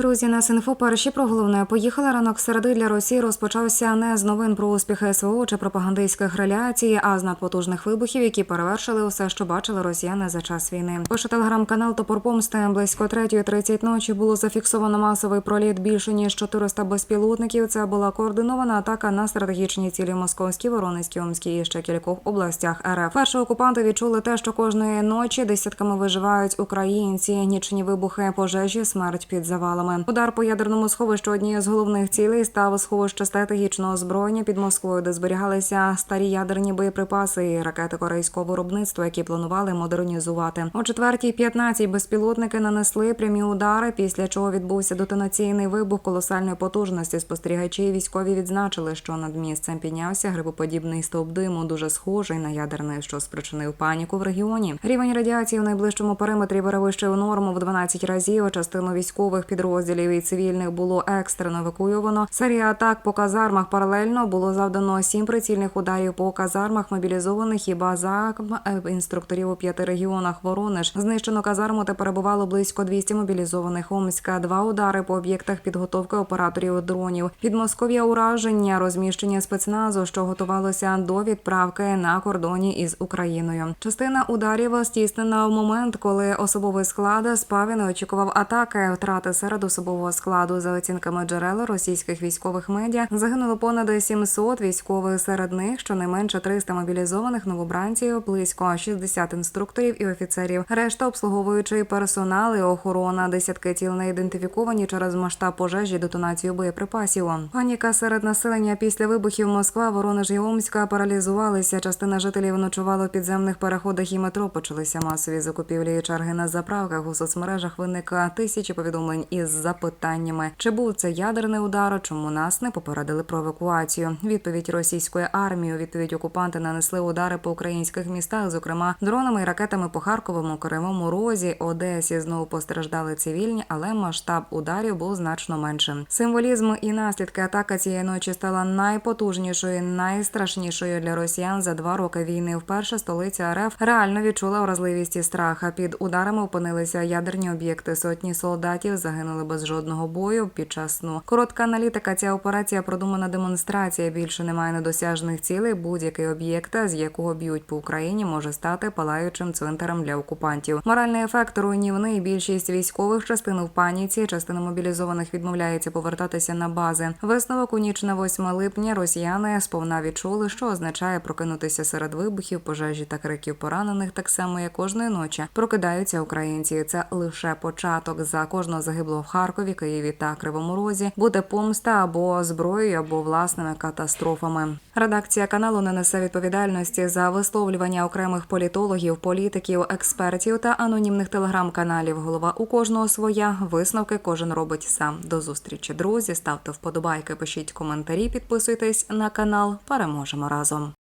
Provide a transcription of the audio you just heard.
Друзі, нас інфо перші про головне. Поїхали ранок середи для Росії. Розпочався не з новин про успіхи СВО чи пропагандистських реляцій, а з надпотужних вибухів, які перевершили усе, що бачили росіяни за час війни. Пише телеграм-канал Топор Помсти. Близько 3.30 ночі було зафіксовано масовий проліт більше ніж 400 безпілотників. Це була координована атака на стратегічні цілі Московській, Воронезькій, Омській і ще кількох областях РФ. Перші окупанти відчули те, що кожної ночі десятками виживають українці. Нічні вибухи, пожежі, смерть під завалами. Удар по ядерному сховищу однією з головних цілей став сховище стратегічного озброєння під Москвою, де зберігалися старі ядерні боєприпаси і ракети корейського виробництва, які планували модернізувати. О четвертій 15 безпілотники нанесли прямі удари, після чого відбувся детонаційний вибух колосальної потужності. Спостерігачі і військові відзначили, що над місцем піднявся грибоподібний стовп диму, дуже схожий на ядерний, що спричинив паніку в регіоні. Рівень радіації в найближчому периметрі перевищив норму в 12 разів. Частину військових підрозділів і цивільних було екстрено евакуйовано. Серія атак по казармах паралельно було завдано сім прицільних ударів по казармах мобілізованих і базах е, інструкторів у п'яти регіонах. Воронеж знищено казарму та перебувало близько 200 мобілізованих. Омська два удари по об'єктах підготовки операторів дронів. Підмосков'я ураження, розміщення спецназу, що готувалося до відправки на кордоні із Україною. Частина ударів стіснена в момент, коли особовий склад спав і не очікував атаки. Втрати серед особового складу за оцінками джерел російських військових медіа загинуло понад 700 військових. Серед них щонайменше 300 мобілізованих новобранців, близько 60 інструкторів і офіцерів. Решта обслуговуючий персонал і охорона. Десятки тіл не ідентифіковані через масштаб пожежі, детонацію боєприпасів. Паніка серед населення після вибухів Москва, Воронеж і Омська паралізувалися. Частина жителів ночувала в підземних переходах і метро. Почалися масові закупівлі і черги на заправках. У соцмережах виникла тисячі повідомлень із запитаннями, чи був це ядерний удар, чому нас не попередили про евакуацію. Відповідь російської армії. у Відповідь окупанти нанесли удари по українських містах, зокрема дронами і ракетами по Харковому, Кривому Розі, Одесі. Знову постраждали цивільні, але масштаб ударів був значно меншим. Символізм і наслідки атаки цієї ночі стала найпотужнішою, найстрашнішою для росіян за два роки війни. Вперше столиця РФ реально відчула вразливість і страх. Під ударами опинилися ядерні об'єкти. Сотні солдатів загинули без жодного бою під час сну. Коротка аналітика. Ця операція продумана демонстрація. Більше немає недосяжних цілей. Будь-який об'єкт, з якого б'ють по Україні, може стати палаючим цвинтарем для окупантів. Моральний ефект руйнівний. Більшість військових частин в паніці. Частина мобілізованих відмовляється повертатися на бази. Висновок у ніч на 8 липня росіяни сповна відчули, що означає прокинутися серед вибухів, пожежі та криків поранених, так само як кожної ночі прокидаються українці. Це лише початок за кожного загиблого в Харкові, Києві та Кривому Розі буде помста або зброєю, або власними катастрофами. Редакція каналу не несе відповідальності за висловлювання окремих політологів, політиків, експертів та анонімних телеграм-каналів. Голова у кожного своя висновки кожен робить сам. До зустрічі, друзі. Ставте вподобайки, пишіть коментарі, підписуйтесь на канал. Переможемо разом.